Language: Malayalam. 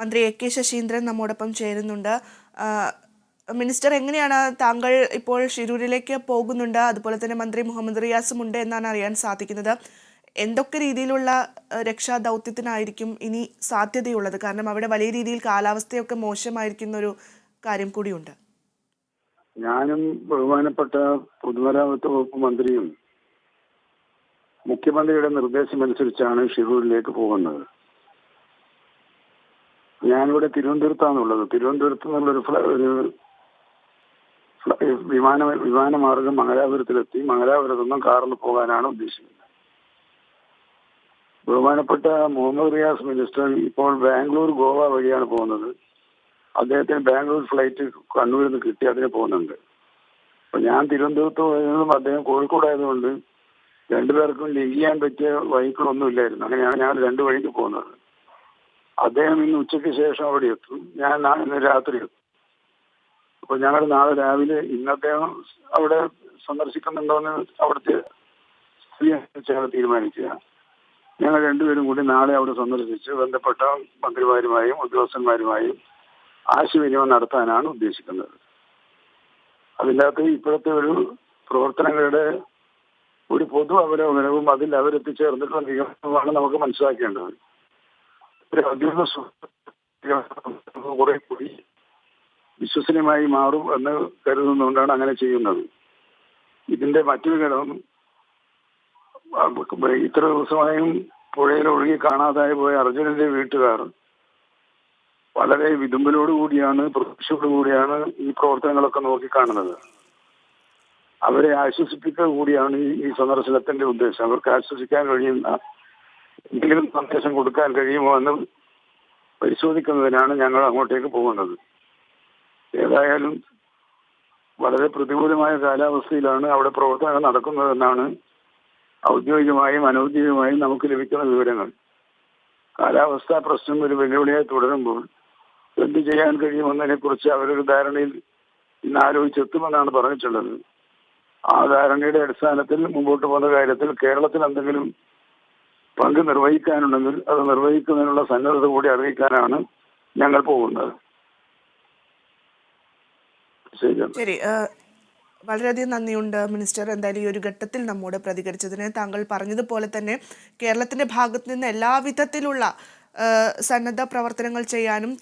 മന്ത്രി എ കെ ശശീന്ദ്രൻ നമ്മോടൊപ്പം ചേരുന്നുണ്ട്. മിനിസ്റ്റർ എങ്ങനെയാണ് താങ്കൾ ഇപ്പോൾ ഷിരൂരിലേക്ക് പോകുന്നുണ്ട്? അതുപോലെ തന്നെ മന്ത്രി മുഹമ്മദ് റിയാസും ഉണ്ട് എന്നാണ് അറിയാൻ സാധിക്കുന്നത്. എന്തൊക്കെ രീതിയിലുള്ള രക്ഷാ ദൗത്യത്തിനായിരിക്കും ഇനി സാധ്യതയുള്ളത്? കാരണം അവിടെ വലിയ രീതിയിൽ കാലാവസ്ഥയൊക്കെ മോശമായിരിക്കുന്ന ഒരു കാര്യം കൂടിയുണ്ട്. ഞാനും ബഹുമാനപ്പെട്ട പൊതുമരാമത്ത് വകുപ്പ് മന്ത്രിയും മുഖ്യമന്ത്രിയുടെ നിർദ്ദേശമനുസരിച്ചാണ് ഷിരൂരിലേക്ക് പോകുന്നത്. ഞാനിവിടെ തിരുവനന്തപുരത്താണുള്ളത്. തിരുവനന്തപുരത്ത് നിന്നുള്ളൊരു ഒരു വിമാന വിമാനമാർഗം മംഗലാപുരത്തിലെത്തി. മംഗലാപുരത്തു നിന്നും കാറിൽ പോകാനാണ് ഉദ്ദേശിക്കുന്നത്. ബഹുമാനപ്പെട്ട മുഹമ്മദ് റിയാസ് മിനിസ്റ്റർ ഇപ്പോൾ ബാംഗ്ലൂർ ഗോവ വഴിയാണ് പോകുന്നത്. അദ്ദേഹത്തിന് ബാംഗ്ലൂർ ഫ്ലൈറ്റ് കണ്ണൂരിൽ നിന്ന് കിട്ടി അതിന് പോകുന്നുണ്ട്. അപ്പൊ ഞാൻ തിരുവനന്തപുരത്ത് പോയതും അദ്ദേഹം കോഴിക്കോട് ആയതുകൊണ്ട് രണ്ടുപേർക്കും ലിങ്ക് ചെയ്യാൻ പറ്റിയ വഹിക്കളൊന്നും ഇല്ലായിരുന്നു അങ്ങനെയാണ് ഞാൻ രണ്ട് വഴിക്ക് പോകുന്നത്. അദ്ദേഹം ഇന്ന് ഉച്ചയ്ക്ക് ശേഷം അവിടെ എത്തും. ഞാൻ ഇന്ന് രാത്രി എത്തും. അപ്പൊ ഞങ്ങൾ നാളെ രാവിലെ ഇന്ന് അദ്ദേഹം അവിടെ സന്ദർശിക്കുന്നുണ്ടോന്ന് അവിടുത്തെ സ്ഥിതി ഞങ്ങൾ തീരുമാനിക്കുക. ഞങ്ങൾ രണ്ടുപേരും കൂടി നാളെ അവിടെ സന്ദർശിച്ച് ബന്ധപ്പെട്ട മന്ത്രിമാരുമായും ഉദ്യോഗസ്ഥന്മാരുമായും ആശയവിനിമയം നടത്താനാണ് ഉദ്ദേശിക്കുന്നത്. അതിന്റെ ഇപ്പോഴത്തെ ഒരു പ്രവർത്തനങ്ങളുടെ ഒരു പൊതു അവലോകനവും അതിൽ അവരെത്തിച്ചേർന്നിട്ടുള്ള നിഗമനമാണ് നമുക്ക് മനസ്സിലാക്കേണ്ടത്. സു- കുറെ കൂടി വിശ്വസനീയമായി മാറും എന്ന് കരുതുന്നുകൊണ്ടാണ് അങ്ങനെ ചെയ്യുന്നത്. ഇതിന്റെ മറ്റൊരു ഘടകം ഇത്ര ദിവസമായും പുഴയിൽ ഒഴുകി കാണാതായി പോയ അർജുനന്റെ വീട്ടുകാർ വളരെ കൂടിയാണ് പ്രതീക്ഷയോടു കൂടിയാണ് ഈ പ്രവർത്തനങ്ങളൊക്കെ നോക്കിക്കാണുന്നത് അവരെ ആശ്വസിപ്പിക്കുക കൂടിയാണ് ഈ സന്ദർശനത്തിന്റെ ഉദ്ദേശം. അവർക്ക് ആശ്വസിക്കാൻ കഴിയുന്ന എന്തെങ്കിലും സന്ദേശം കൊടുക്കാൻ കഴിയുമോ എന്ന് പരിശോധിക്കുന്നതിനാണ് ഞങ്ങൾ അങ്ങോട്ടേക്ക് പോകുന്നത്. ഏതായാലും വളരെ പ്രതികൂലമായ കാലാവസ്ഥയിലാണ് അവിടെ പ്രവർത്തനങ്ങൾ നടക്കുന്നതെന്നാണ് ഔദ്യോഗികമായും അനൌദ്യോഗികമായും നമുക്ക് ലഭിക്കുന്ന വിവരങ്ങൾ. കാലാവസ്ഥാ പ്രശ്നം ഒരു വെല്ലുവിളിയായി തുടരുമ്പോൾ എന്ത് ചെയ്യാൻ കഴിയുമെന്നതിനെ കുറിച്ച് അവരൊരു ധാരണയിൽ ഇന്ന് ആലോചിച്ചെത്തുമെന്നാണ് പറഞ്ഞിട്ടുള്ളത്. ആ ധാരണയുടെ അടിസ്ഥാനത്തിൽ മുമ്പോട്ട് പോകുന്ന കാര്യത്തിൽ കേരളത്തിൽ എന്തെങ്കിലും പങ്ക് നിർവഹിക്കാനുണ്ടെങ്കിൽ അത് നിർവഹിക്കുന്നതിനുള്ള സന്നദ്ധത കൂടി അറിയിക്കാനാണ് ഞങ്ങൾ പോകുന്നത്. ശരി വളരെയധികം നന്ദിയുണ്ട് മിനിസ്റ്റർ. എന്തായാലും ഈ ഒരു ഘട്ടത്തിൽ നമ്മോട് പ്രതികരിച്ചതിന് താങ്കൾ പറഞ്ഞതുപോലെ തന്നെ കേരളത്തിന്റെ ഭാഗത്ത് നിന്ന് എല്ലാവിധത്തിലുള്ള സന്നദ്ധ പ്രവർത്തനങ്ങൾ ചെയ്യാനും